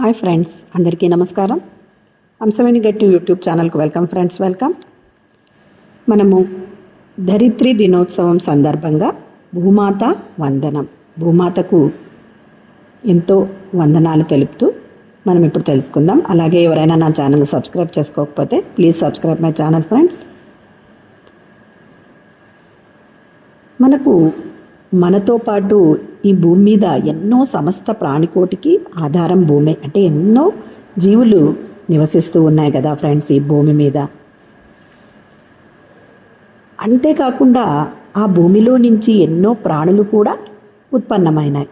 Hi friends అందరికీ నమస్కారం. అంశమైన గట్టి యూట్యూబ్ ఛానల్కి వెల్కమ్ ఫ్రెండ్స్ వెల్కమ్. మనము ధరిత్రి దినోత్సవం సందర్భంగా భూమాత వందనం. భూమాతకు ఎంతో వందనాలు తెలుపుతూ మనం ఇప్పుడు తెలుసుకుందాం. అలాగే ఎవరైనా నా ఛానల్ సబ్స్క్రైబ్ చేసుకోకపోతే please subscribe my channel friends. మనకు మనతో పాటు ఈ భూమి మీద ఎన్నో సమస్త ప్రాణికోటికి ఆధారం భూమి. అంటే ఎన్నో జీవులు నివసిస్తూ ఉన్నాయి కదా ఫ్రెండ్స్ ఈ భూమి మీద. అంతేకాకుండా ఆ భూమిలో నుంచి ఎన్నో ప్రాణులు కూడా ఉత్పన్నమైనాయి.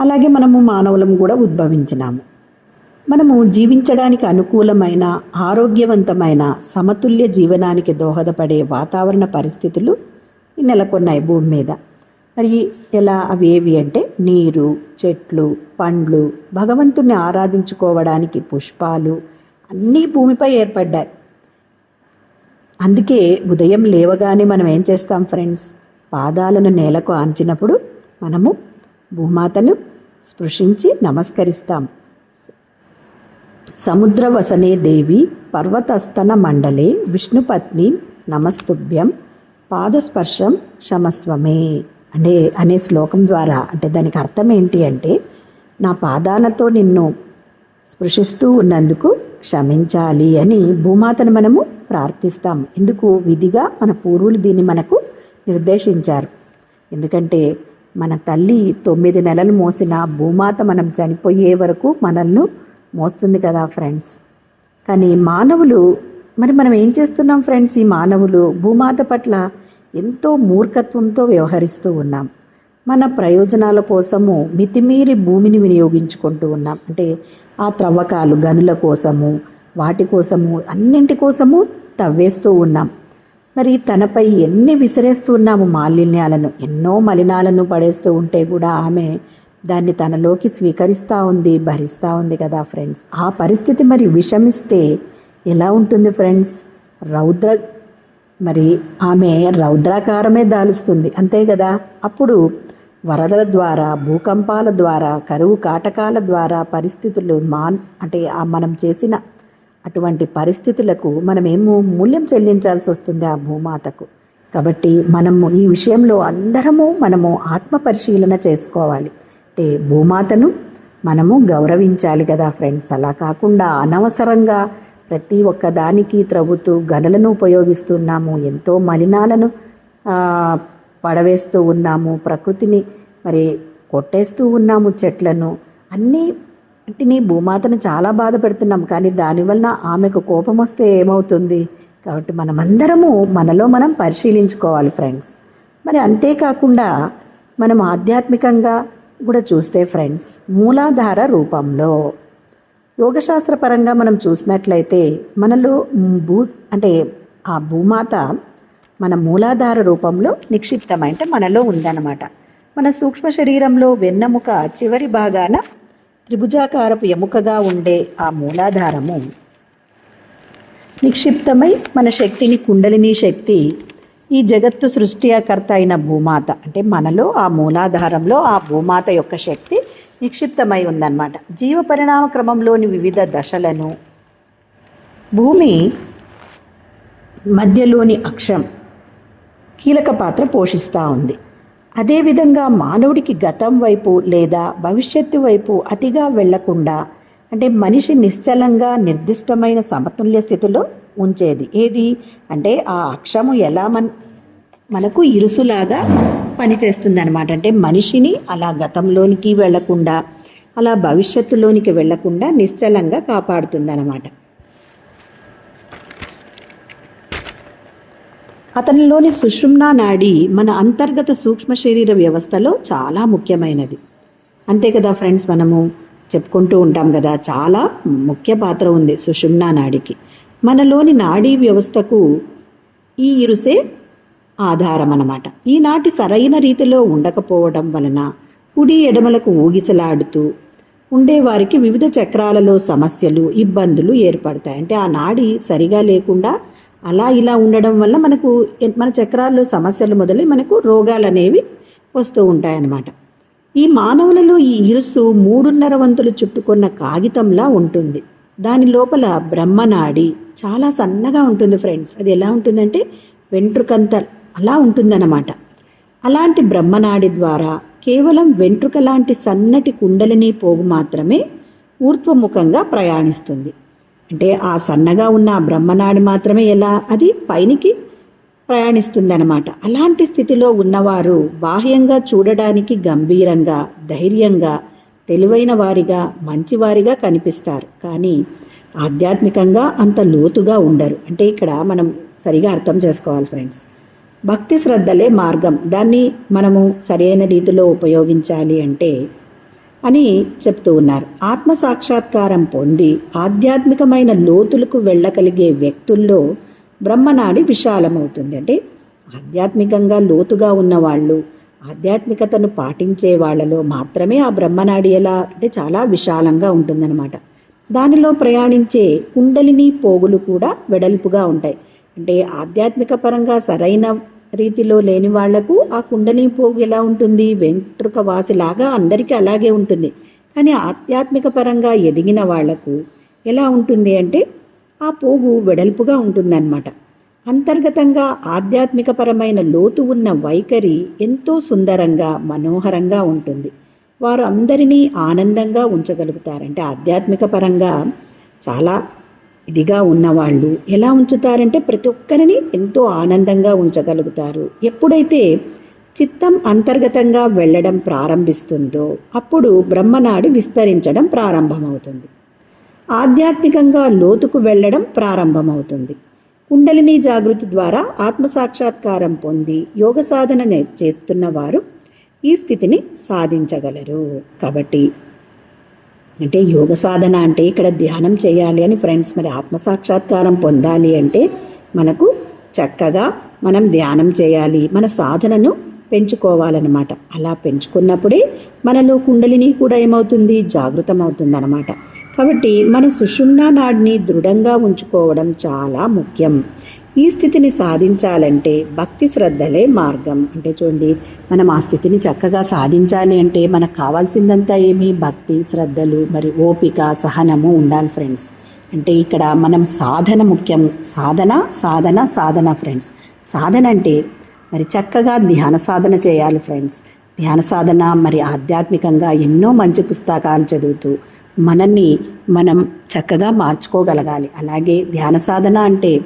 అలాగే మనము మానవులం కూడా ఉద్భవించినాము. మనము జీవించడానికి అనుకూలమైన ఆరోగ్యవంతమైన సమతుల్య జీవనానికి దోహదపడే వాతావరణ పరిస్థితులు నెలకొన్నాయి భూమి మీద. మరి ఎలా అవి ఏవి అంటే నీరు చెట్లు పండ్లు భగవంతుణ్ణి ఆరాధించుకోవడానికి పుష్పాలు అన్నీ భూమిపై ఏర్పడ్డాయి. అందుకే ఉదయం లేవగానే మనం ఏం చేస్తాం ఫ్రెండ్స్? పాదాలను నేలకు ఆంచినప్పుడు మనము భూమాతను స్పృశించి నమస్కరిస్తాం. సముద్ర వసనే దేవి పర్వతస్తన మండలే విష్ణుపత్ని నమస్తుభ్యం పాదస్పర్శం క్షమస్వమే అంటే అనే శ్లోకం ద్వారా అంటే దానికి అర్థం ఏంటి అంటే నా పాదాలతో నిన్ను స్పృశిస్తూ ఉన్నందుకు క్షమించాలి అని భూమాతను మనము ప్రార్థిస్తాం. ఎందుకు విధిగా మన పూర్వులు దీన్ని మనకు నిర్దేశించారు. ఎందుకంటే మన తల్లి తొమ్మిది నెలలు మోసిన భూమాత మనం చనిపోయే వరకు మనల్ని మోస్తుంది కదా ఫ్రెండ్స్. కానీ మానవులు మరి మనం ఏం చేస్తున్నాం ఫ్రెండ్స్ ఈ మానవులు? భూమాత పట్ల ఎంతో మూర్ఖత్వంతో వ్యవహరిస్తూ ఉన్నాం. మన ప్రయోజనాల కోసము మితిమీరి భూమిని వినియోగించుకుంటూ ఉన్నాం. అంటే ఆ త్రవ్వకాలు గనుల కోసము వాటి కోసము అన్నింటి కోసము తవ్వేస్తూ ఉన్నాం. మరి తనపై ఎన్ని విసిరేస్తూ ఉన్నాము మాలిన్యాలను? ఎన్నో మలినాలను పడేస్తూ ఉంటే కూడా ఆమె దాన్ని తనలోకి స్వీకరిస్తూ ఉంది భరిస్తూ ఉంది కదా ఫ్రెండ్స్. ఆ పరిస్థితి మరి విషమిస్తే ఎలా ఉంటుంది ఫ్రెండ్స్? రౌద్ర మరి ఆమె రౌద్రాకారమే దాలుస్తుంది. అంతే కదా? అప్పుడు వరదల ద్వారా భూకంపాల ద్వారా కరువు కాటకాల ద్వారా పరిస్థితులు మాన్ అంటే మనం చేసిన అటువంటి పరిస్థితులకు మనమేమో మూల్యం చెల్లించాల్సి వస్తుంది ఆ భూమాతకు. కాబట్టి మనము ఈ విషయంలో అందరము మనము ఆత్మ పరిశీలన చేసుకోవాలి. అంటే భూమాతను మనము గౌరవించాలి కదా ఫ్రెండ్స్. అలా కాకుండా అనవసరంగా ప్రతి ఒక్క దానికి త్రవ్వుతూ గనులను ఉపయోగిస్తున్నాము ఎంతో మలినాలను పడవేస్తూ ఉన్నాము ప్రకృతిని మరి కొట్టేస్తూ ఉన్నాము చెట్లను. అన్నీ వాటిని భూమాతను చాలా బాధ పెడుతున్నాం కానీ దానివల్ల ఆమెకు కోపం వస్తే ఏమవుతుంది? కాబట్టి మనమందరము మనలో మనం పరిశీలించుకోవాలి ఫ్రెండ్స్. మరి అంతేకాకుండా మనం ఆధ్యాత్మికంగా కూడా చూస్తే ఫ్రెండ్స్ మూలాధార రూపంలో యోగశాస్త్రపరంగా మనం చూసినట్లయితే మనలో భూ అంటే ఆ భూమాత మన మూలాధార రూపంలో నిక్షిప్తమై అంటే మనలో ఉందన్నమాట. మన సూక్ష్మ శరీరంలో వెన్నెముక చివరి భాగాన త్రిభుజాకారపు ఎముకగా ఉండే ఆ మూలాధారము నిక్షిప్తమై మన శక్తిని కుండలిని శక్తి ఈ జగత్తు సృష్టికర్త అయిన భూమాత అంటే మనలో ఆ మూలాధారంలో ఆ భూమాత యొక్క శక్తి నిక్షిప్తమై ఉందన్నమాట. జీవ పరిణామ క్రమంలోని వివిధ దశలను భూమి మధ్యలోని అక్షం కీలక పాత్ర పోషిస్తూ ఉంది. అదేవిధంగా మానవుడికి గతం వైపు లేదా భవిష్యత్తు వైపు అతిగా వెళ్ళకుండా అంటే మనిషి నిశ్చలంగా నిర్దిష్టమైన సమతుల్య స్థితిలో ఉంచేది. ఏది? అంటే ఆ అక్షము ఎలా మన మనకు ఇరుసులాగా పనిచేస్తుందనమాట అంటే మనిషిని అలా గతంలోనికి వెళ్ళకుండా అలా భవిష్యత్తులోనికి వెళ్ళకుండా నిశ్చలంగా కాపాడుతుంది అనమాట అతనిలోని సుషుమ్నా నాడి మన అంతర్గత సూక్ష్మ శరీర వ్యవస్థలో చాలా ముఖ్యమైనది. అంతే కదా ఫ్రెండ్స్ మనము చెప్పుకుంటూ ఉంటాం కదా చాలా ముఖ్య పాత్ర ఉంది సుషుమ్నా నాడికి. మనలోని నాడీ వ్యవస్థకు ఈ ఇరుసే ఆధారం ఈనాటి సరైన రీతిలో ఉండకపోవడం వలన కుడి ఎడమలకు ఊగిసలాడుతూ ఉండేవారికి వివిధ చక్రాలలో సమస్యలు ఇబ్బందులు ఏర్పడతాయి. అంటే ఆ నాడి సరిగా లేకుండా అలా ఇలా ఉండడం వల్ల మనకు మన చక్రాల్లో సమస్యలు మొదలై మనకు రోగాలు అనేవి వస్తూ ఉంటాయన్నమాట. ఈ మానవులలో ఈ ఇరుస్సు మూడున్నర వంతులు చుట్టుకున్న కాగితంలా ఉంటుంది. దాని లోపల బ్రహ్మనాడి చాలా సన్నగా ఉంటుంది ఫ్రెండ్స్. అది ఎలా ఉంటుందంటే వెంట్రుకంత అలా ఉంటుందన్నమాట. అలాంటి బ్రహ్మనాడి ద్వారా కేవలం వెంట్రుక లాంటి సన్నటి కుండలిని పోగు మాత్రమే ఊర్ధ్వముఖంగా ప్రయాణిస్తుంది. అంటే ఆ సన్నగా ఉన్న బ్రహ్మనాడి మాత్రమే ఎలా? అది పైనికి ప్రయాణిస్తుందన్నమాట. అలాంటి స్థితిలో ఉన్నవారు బాహ్యంగా చూడడానికి గంభీరంగా ధైర్యంగా తెలివైన వారిగా మంచివారిగా కనిపిస్తారు. కానీ ఆధ్యాత్మికంగా అంత లోతుగా ఉండరు. అంటే ఇక్కడ మనం సరిగా అర్థం చేసుకోవాలి ఫ్రెండ్స్. భక్తి శ్రద్ధలే మార్గం. దాన్ని మనము సరైన రీతిలో ఉపయోగించాలి అంటే అని చెప్తూ ఉన్నారు. ఆత్మ సాక్షాత్కారం పొంది ఆధ్యాత్మికమైన లోతులకు వెళ్ళగలిగే వ్యక్తుల్లో బ్రహ్మనాడి విశాలమవుతుంది. అంటే ఆధ్యాత్మికంగా లోతుగా ఉన్నవాళ్ళు ఆధ్యాత్మికతను పాటించే వాళ్ళలో మాత్రమే ఆ బ్రహ్మనాడి ఎలా అంటే చాలా విశాలంగా ఉంటుందన్నమాట. దానిలో ప్రయాణించే కుండలిని పోగులు కూడా వెడల్పుగా ఉంటాయి. అంటే ఆధ్యాత్మిక పరంగా సరైన రీతిలో లేని వాళ్ళకు ఆ కుండలి పోగు ఎలా ఉంటుంది? వెంట్రుక వాసిలాగా అందరికీ అలాగే ఉంటుంది. కానీ ఆధ్యాత్మిక పరంగా ఎదిగిన వాళ్ళకు ఎలా ఉంటుంది అంటే ఆ పోగు వెడల్పుగా ఉంటుందన్నమాట. అంతర్గతంగా ఆధ్యాత్మికపరమైన లోతు ఉన్న వైఖరి ఎంతో సుందరంగా మనోహరంగా ఉంటుంది. వారు అందరినీ ఆనందంగా ఉంచగలుగుతారంటే ఆధ్యాత్మిక పరంగా చాలా ఇదిగా ఉన్నవాళ్ళు ఎలా ఉంచుతారంటే ప్రతి ఒక్కరిని ఎంతో ఆనందంగా ఉంచగలుగుతారు. ఎప్పుడైతే చిత్తం అంతర్గతంగా వెళ్ళడం ప్రారంభిస్తుందో అప్పుడు బ్రహ్మనాడి విస్తరించడం ప్రారంభమవుతుంది. ఆధ్యాత్మికంగా లోతుకు వెళ్ళడం ప్రారంభమవుతుంది. కుండలిని జాగృతి ద్వారా ఆత్మసాక్షాత్కారం పొంది యోగ సాధన చేస్తున్న వారు ఈ స్థితిని సాధించగలరు. కాబట్టి అంటే యోగ సాధన అంటే ఇక్కడ ధ్యానం చేయాలి అని ఫ్రెండ్స్ మరి ఆత్మసాక్షాత్కారం పొందాలి అంటే మనకు చక్కగా మనం ధ్యానం చేయాలి మన సాధనను పెంచుకోవాలన్నమాట. అలా పెంచుకున్నప్పుడే మనలో కుండలిని కూడా ఏమవుతుంది? జాగృతం అవుతుంది అనమాట కాబట్టి మన సుషుమ్నా నాడిని దృఢంగా ఉంచుకోవడం చాలా ముఖ్యం. ఈ స్థితిని సాధించాలంటే భక్తి శ్రద్ధలే మార్గం. అంటే చూడండి మనం ఆ స్థితిని చక్కగా సాధించాలి అంటే మనకు కావాల్సిందంతా ఏమి? భక్తి శ్రద్ధలు మరి ఓపిక సహనము ఉండాలి ఫ్రెండ్స్. అంటే ఇక్కడ మనం సాధన ముఖ్యం. సాధన సాధన సాధన ఫ్రెండ్స్. సాధన అంటే మరి చక్కగా ధ్యాన సాధన చేయాలి ఫ్రెండ్స్. ధ్యాన సాధన మరి ఆధ్యాత్మికంగా ఎన్నో మంచి పుస్తకాలు చదువుతూ మనల్ని మనం చక్కగా మార్చుకోగలగాలి. అలాగే ధ్యాన సాధన అంటే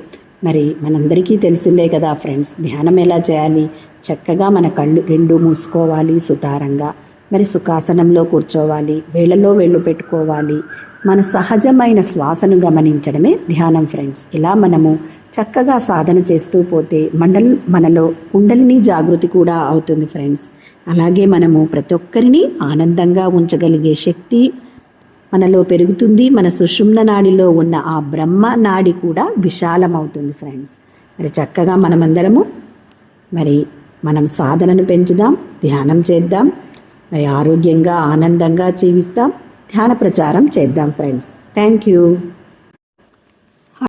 మరి మనందరికీ తెలిసిందే కదా ఫ్రెండ్స్ ధ్యానం ఎలా చేయాలి? చక్కగా మన కళ్ళు రెండు మూసుకోవాలి సుతారంగా. మరి సుఖాసనంలో కూర్చోవాలి వేళ్ళలో వేళ్ళు పెట్టుకోవాలి. మన సహజమైన శ్వాసను గమనించడమే ధ్యానం ఫ్రెండ్స్. ఇలా మనము చక్కగా సాధన చేస్తూ పోతే మండల్ మనలో కుండలిని జాగృతి కూడా అవుతుంది ఫ్రెండ్స్. అలాగే మనము ప్రతి ఒక్కరిని ఆనందంగా ఉంచగలిగే శక్తి మనలో పెరుగుతుంది మన సుషుమ్న నాడిలో ఉన్న ఆ బ్రహ్మ నాడి కూడా విశాలమవుతుంది ఫ్రెండ్స్ మరి చక్కగా మనమందరము మరి మనం సాధనను పెంచుదాం ధ్యానం చేద్దాం మరి ఆరోగ్యంగా ఆనందంగా జీవిస్తాం ధ్యాన ప్రచారం చేద్దాం ఫ్రెండ్స్ థ్యాంక్ యూ